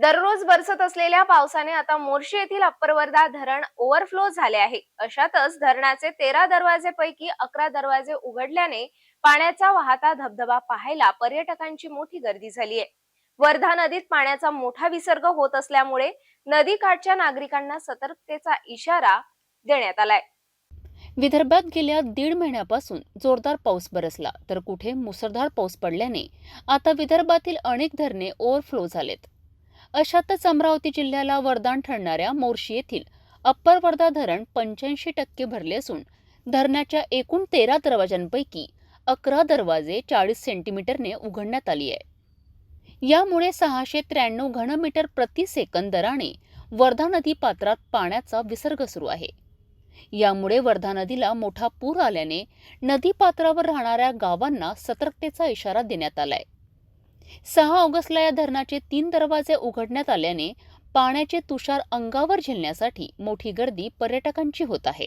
दररोज बरसत असलेल्या पावसाने आता मोर्शी येथील अप्पर वर्धा धरण ओव्हरफ्लो झाले आहे. अशातच धरणाचे तेरा दरवाजेपैकी अकरा दरवाजे उघडल्याने पाण्याचा वाहता धबधबा पाहायला पर्यटकांची मोठी गर्दी झाली आहे. वर्धा नदीत पाण्याचा मोठा विसर्ग होत असल्यामुळे नदीकाठच्या नागरिकांना सतर्कतेचा इशारा देण्यात आलाय. विदर्भात गेल्या दीड महिन्यापासून जोरदार पाऊस बरसला तर कुठे मुसळधार पाऊस पडल्याने आता विदर्भातील अनेक धरणे ओव्हरफ्लो झालेत. अशातच अमरावती जिल्ह्याला वरदान ठरणाऱ्या मोर्शी येथील अप्पर वर्धा धरण पंच्याऐंशी टक्के भरले असून धरणाच्या एकूण तेरा दरवाजांपैकी अकरा दरवाजे चाळीस सेंटीमीटरने उघडण्यात आली आहे. यामुळे सहाशे त्र्याण्णव घनमीटर प्रति सेकंद दराने वर्धा नदी पात्रात पाण्याचा विसर्ग सुरू आहे. यामुळे वर्धा नदीला मोठा पूर आल्याने नदी पात्रावर राहणाऱ्या गावांना सतर्कतेचा इशारा देण्यात आलाय. सहा ऑगस्टला या धरणाचे तीन दरवाजे उघडण्यात आल्याने पाण्याचे तुषार अंगावर झेलण्यासाठी मोठी गर्दी पर्यटकांची होत आहे.